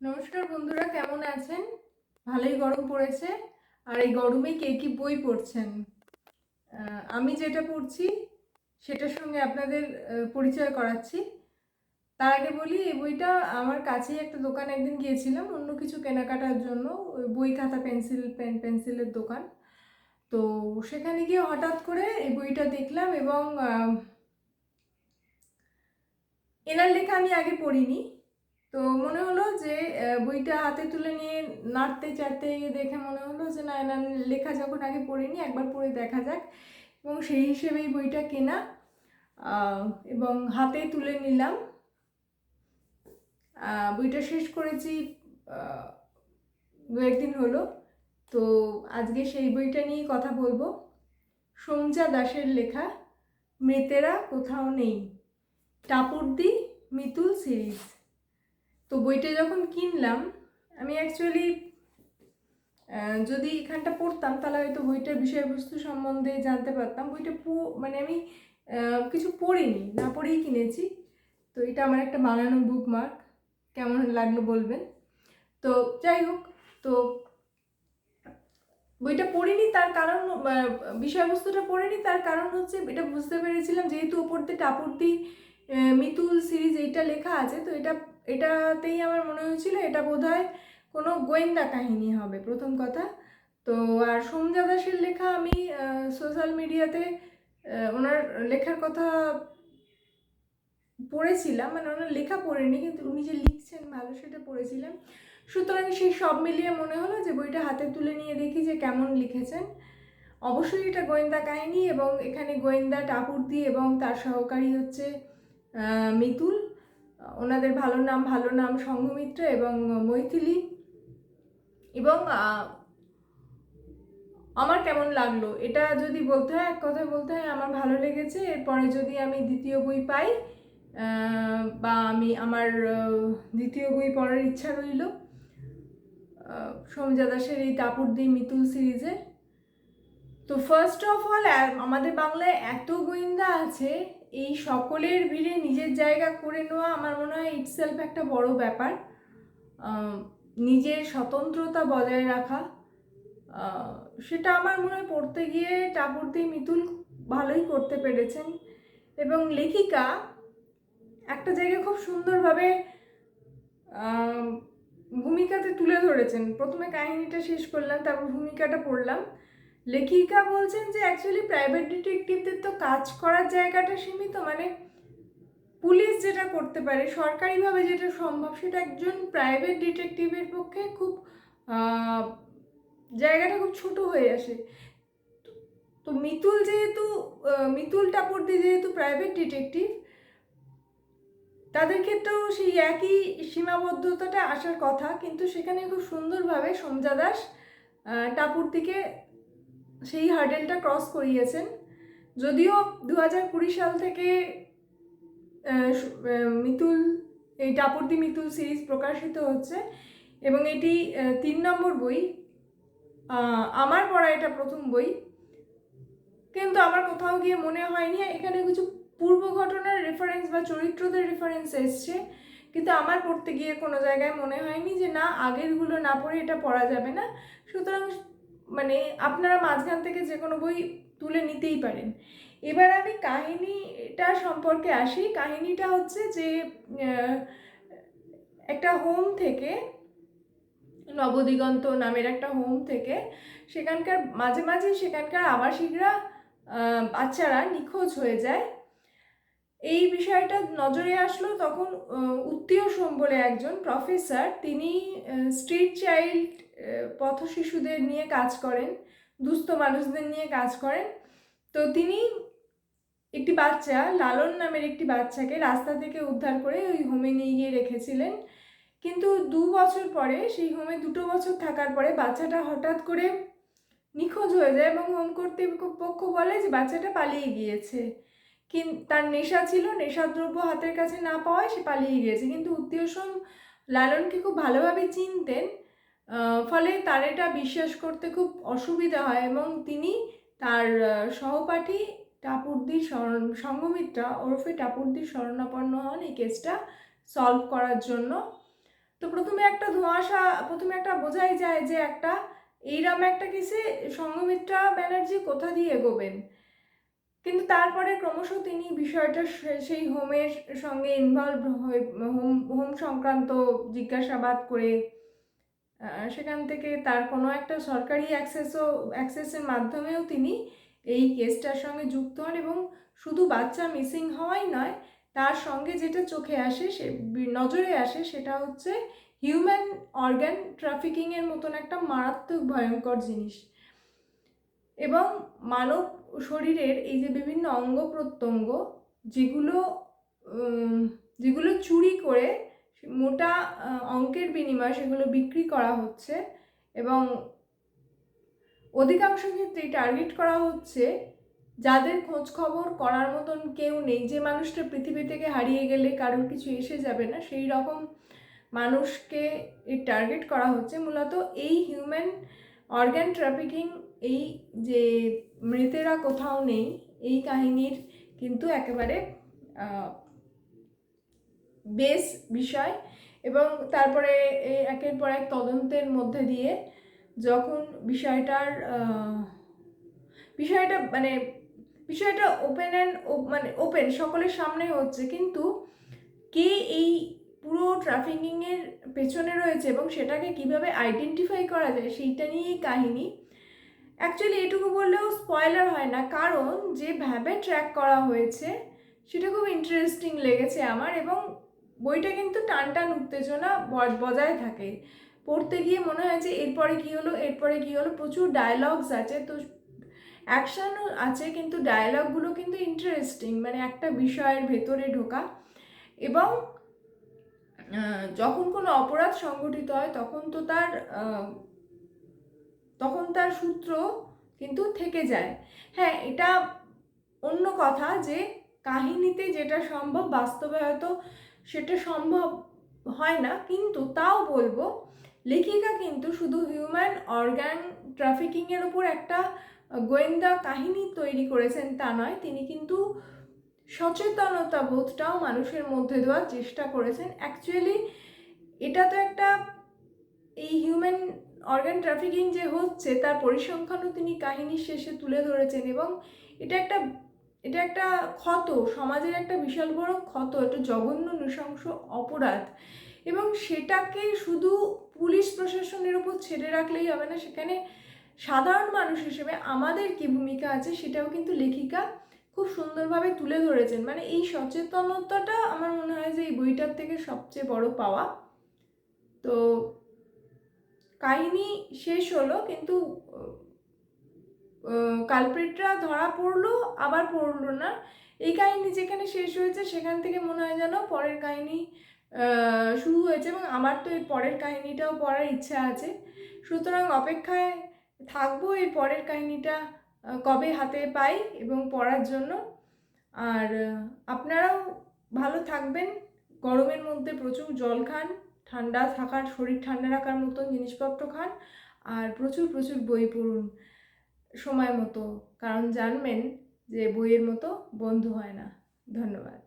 নমস্কার বন্ধুরা, কেমন আছেন? ভালোই গরম পড়েছে, আর এই গরমে কে কি বই পড়ছেন? আমি যেটা পড়ছি, সেটার সঙ্গে আপনাদের পরিচয় করাচ্ছি। তার আগে বলি, এই বইটা আমার কাছেই একটা দোকান একদিন গিয়েছিলাম, অন্য কিছু কেনাকাটার জন্য বই খাতা, পেন্সিল, পেন, পেন্সিলের দোকান। তো সেখানে গিয়ে হঠাৎ করে এই বইটা দেখলাম এবং এনার লেখা আমি আগে পড়িনি তো মনে হলো যে বইটা হাতে তুলে নিয়ে নাড়তে চাড়তে দেখে মনে হলো যে, না না লেখা যখন আগে পড়িনি, একবার পড়ে দেখা যাক। এবং সেই হিসেবে এই বইটা কেনা এবং হাতে তুলে নিলাম। বইটা শেষ করেছি দু একদিন হলো। তো আজকে সেই বইটা নিয়েই কথা বলব। সোমজা দাসের লেখা, মৃতেরা কোথাও নেই। টাপুরদি মিতুল সিরিজ। তো বইটা যখন কিনলাম, আমি অ্যাকচুয়ালি যদি এখানটা পড়তাম, তাহলে হয়তো বইটার বিষয়বস্তু সম্বন্ধে জানতে পারতাম। বইটা পু- মানে আমি কিছু পড়িনি, না পড়েই কিনেছি। তো এটা আমার একটা বানানো বুকমার্ক কেমন লাগল বলবেন? তো যাই হোক, তো বইটা পড়িনি, তার কারণ বিষয়বস্তুটা পড়িনি, তার কারণ হচ্ছে এটা বুঝতে পেরেছিলাম, যেহেতু ওপর দিয়ে টাপুর মিতুল সিরিজ এইটা লেখা আছে, তো এটা এটাতেই আমার মনে হয়েছিল এটা বোধ হয় কোনো গোয়েন্দা কাহিনী হবে, প্রথম কথা। তো আর সোমজা দাসের লেখা আমি সোশ্যাল মিডিয়াতে ওনার লেখার কথা পড়েছিলাম মানে ওনার লেখা পড়িনি, কিন্তু উনি যে লিখছেন ভালো সেটা পড়েছিলাম সুতরাং সেই সব মিলিয়ে মনে হলো যে বইটা হাতে তুলে নিয়ে দেখি যে কেমন লিখেছেন। অবশ্যই এটা গোয়েন্দা কাহিনী এবং এখানে গোয়েন্দা টাপুরদি এবং তার সহকারী হচ্ছে মিতুল। ওনাদের ভালো নাম ভালো নাম সংঘমিত্র এবং মৈথিলি। এবং আমার কেমন লাগল? এটা যদি বলতে হয়, এক কথায় বলতে হয়, আমার ভালো লেগেছে। এরপরে যদি আমি দ্বিতীয় বই পাই বা আমি আমার দ্বিতীয় বই পড়ার ইচ্ছা রইল সোমজা দাসের এই টাপুরদি মিতুল সিরিজের তো ফার্স্ট অফ অল আমাদের বাংলায় এত গোয়েন্দা আছে এই সকলের ভিড়ে নিজের জায়গা করে নেওয়া আমার মনে হয় ইটসেলফ একটা বড় ব্যাপার। নিজের স্বতন্ত্রতা বজায় রাখা। সেটা আমার মনে হয় পড়তে গিয়ে টাপুরদি মিতুল ভালোই করতে পেরেছেন। এবং লেখিকা একটা জায়গায় খুব সুন্দরভাবে ভূমিকাতে তুলে ধরেছেন। প্রথমে কাহিনীটা শেষ করলাম, তারপর ভূমিকাটা পড়লাম। লেখিকা বলছেন যে অ্যাকচুয়ালি প্রাইভেট ডিটেকটিভদের তো কাজ করার জায়গাটা সীমিত মানে পুলিশ যেটা করতে পারে, সরকারিভাবে যেটা সম্ভব, সেটা একজন প্রাইভেট ডিটেকটিভের পক্ষে খুব জায়গাটা খুব ছোট হয়ে আসে। তো- মিতুল যেহেতু মিতুল টাপুরদি যেহেতু প্রাইভেট ডিটেকটিভ তাদের ক্ষেত্রেও সেই একই সীমাবদ্ধতাটা আসার কথা, কিন্তু সেখানে খুব সুন্দরভাবে সমজা দাস টাপুরদিকে সেই হার্ডেলটা ক্রস করিয়েছেন। যদিও দু হাজার কুড়ি সাল থেকে মিতুল, এই টাপুরদি মিতুল সিরিজ প্রকাশিত হচ্ছে এবং এটি তিন নম্বর বই। আমার পড়া এটা প্রথম বই। কিন্তু আমার কোথাও গিয়ে মনে হয়নি, এখানে কিছু পূর্ব ঘটনার রেফারেন্স বা চরিত্রদের রেফারেন্স এসছে। কিন্তু আমার পড়তে গিয়ে কোনো জায়গায় মনে হয়নি যে না, আগেরগুলো না পড়ে এটা পড়া যাবে না। সুতরাং মানে আপনারা মাঝখান থেকে যে কোনো বই তুলে নিতেই পারেন। এবার আমি কাহিনীটা সম্পর্কে আসি। কাহিনীটা হচ্ছে যে একটা হোম থেকে, নবদিগন্ত নামের একটা হোম থেকে, সেখানকার, মাঝে মাঝে সেখানকার আবাসিকরা বাচ্চারা নিখোঁজ হয়ে যায়। এই বিষয়টা নজরে আসলো তখন উত্তীয় সোম বলে একজন প্রফেসর, তিনি স্ট্রিট চাইল্ড পথ শিশুদের নিয়ে কাজ করেন, দুস্থ মানুষদের নিয়ে কাজ করেন। তো তিনি একটি বাচ্চা, লালন নামের একটি বাচ্চাকে রাস্তা থেকে উদ্ধার করে ওই হোমে নিয়ে গিয়ে রেখেছিলেন। কিন্তু দু বছর পরে, সেই হোমে দুটো বছর থাকার পরে বাচ্চাটা হঠাৎ করে নিখোঁজ হয়ে যায় এবং হোম কর্তৃপক্ষ বলে যে বাচ্চাটা পালিয়ে গিয়েছে। কিন তার নেশা ছিল, নেশাদ্রব্য হাতের কাছে না পাওয়ায় সে পালিয়ে গিয়েছে। কিন্তু উত্তীয় লালনকে খুব ভালোভাবে চিনতেন। ফলে তার এটা বিশ্বাস করতে খুব অসুবিধা হয় এবং তিনি তার সহপাঠী টাপুরদির শরণ সঙ্গমিত্রা ওরফে টাপুরদির শরণাপন্ন হন এই কেসটা সলভ করার জন্য। তো প্রথমে একটা ধোঁয়াশা, প্রথমে একটা বোঝাই যায় যে একটা, এইরকম একটা কেসে সঙ্গমিত্রা ব্যানার্জি কোথা দিয়ে এগোবেন? কিন্তু তারপরে ক্রমশ তিনি বিষয়টা সেই হোমের সঙ্গে ইনভলভ হয়ে, হোম হোম সংক্রান্ত জিজ্ঞাসাবাদ করে সেখান থেকে তার কোনো একটা সরকারি অ্যাক্সেসও অ্যাক্সেসের মাধ্যমেও তিনি এই কেসটার সঙ্গে যুক্ত হন এবং শুধু বাচ্চা মিসিং হওয়াই নয়, তার সঙ্গে যেটা চোখে আসে সে নজরে আসে সেটা হচ্ছে হিউম্যান অর্গ্যান ট্রাফিকিংয়ের মতন একটা মারাত্মক ভয়ঙ্কর জিনিস। এবং মানব শরীরের এই যে বিভিন্ন অঙ্গ প্রত্যঙ্গ যেগুলো যেগুলো চুরি করে মোটা অঙ্কের বিনিময়ে সেগুলো বিক্রি করা হচ্ছে এবং অধিকাংশ ক্ষেত্রেই টার্গেট করা হচ্ছে যাদের খোঁজ খবর করার মতন কেউ নেই। যে মানুষটা পৃথিবী থেকে হারিয়ে গেলে কারোর কিছু এসে যাবে না, সেই রকম মানুষকে টার্গেট করা হচ্ছে। মূলত এই হিউম্যান অর্গ্যান ট্রাফিকিং এই যে মৃতেরা কোথাও নেই, এই কাহিনীর কিন্তু একেবারে বেশ বিষয় এবং তারপরে একের পর এক তদন্তের মধ্যে দিয়ে যখন বিষয়টার বিষয়টা মানে বিষয়টা ওপেন অ্যান্ড মানে ওপেন সকলের সামনে হচ্ছে কিন্তু কে এই পুরো ট্রাফিকিংয়ের পেছনে রয়েছে এবং সেটাকে কীভাবে আইডেন্টিফাই করা যায় সেইটা নিয়েই কাহিনী। অ্যাকচুয়ালি এটুকু বললেও স্পয়লার হয় না, কারণ যেভাবে ট্র্যাক করা হয়েছে সেটা খুব ইন্টারেস্টিং লেগেছে আমার এবং বইটা কিন্তু টান টান উত্তেজনা বজায় থাকে। পড়তে গিয়ে মনে হয় যে এরপরে কী হলো, এরপরে কী হলো, প্রচুর ডায়লগস আছে। তো অ্যাকশানও আছে কিন্তু ডায়লগগুলো কিন্তু ইন্টারেস্টিং মানে একটা বিষয়ের ভেতরে ঢোকা। এবং যখন কোনো অপরাধ সংঘটিত হয়, তখন তো তার তখন তার সূত্র কিন্তু থেকে যায়। হ্যাঁ এটা অন্য কথা যে কাহিনীতে যেটা সম্ভব, বাস্তবে হয়তো সেটা সম্ভব হয় না, কিন্তু তাও বলব, লেখিকা কিন্তু শুধু হিউম্যান অর্গ্যান ট্রাফিকিংয়ের ওপর একটা গোয়েন্দা কাহিনী তৈরি করেছেন তা নয়, তিনি কিন্তু সচেতনতা বোধটাও মানুষের মধ্যে দেওয়ার চেষ্টা করেছেন। অ্যাকচুয়ালি এটা তো একটা এই হিউম্যান অর্গান ট্রাফিকিং যে হচ্ছে, তার পরিসংখ্যানও তিনি কাহিনীর শেষে তুলে ধরেছেন এবং এটা একটা এটা একটা ক্ষত, সমাজের একটা বিশাল বড় ক্ষত, একটা জঘন্য, নৃশংস অপরাধ। এবং সেটাকে শুধু পুলিশ প্রশাসনের উপর ছেড়ে রাখলেই হবে না, সেখানে সাধারণ মানুষ হিসেবে আমাদের কি ভূমিকা আছে সেটাও কিন্তু লেখিকা খুব সুন্দরভাবে তুলে ধরেছেন। মানে এই সচেতনতাটা আমার মনে হয় যে এই বইটার থেকে সবচেয়ে বড় পাওয়া। তো কাহিনী শেষ হলো, কিন্তু কালপ্রিটরা ধরা পড়ল, আবার পড়ল না। এই কাহিনী যেখানে শেষ হয়েছে, সেখান থেকে মনে হয় যেন পরের কাহিনী শুরু হয়েছে এবং আমার তো এই পরের কাহিনীটাও পড়ার ইচ্ছা আছে। সুতরাং অপেক্ষায় থাকব এই পরের কাহিনীটা কবে হাতে পাই এবং পড়ার জন্য। আর আপনারাও ভালো থাকবেন। গরমের মধ্যে প্রচুর জল খান, ঠান্ডা থাকার, শরীর ঠান্ডা রাখার মতন জিনিসপত্র খান, আর প্রচুর প্রচুর বই পড়ুন। সময় মতো কারণ জানবেন যে বইয়ের মতো বন্ধু হয় না। ধন্যবাদ।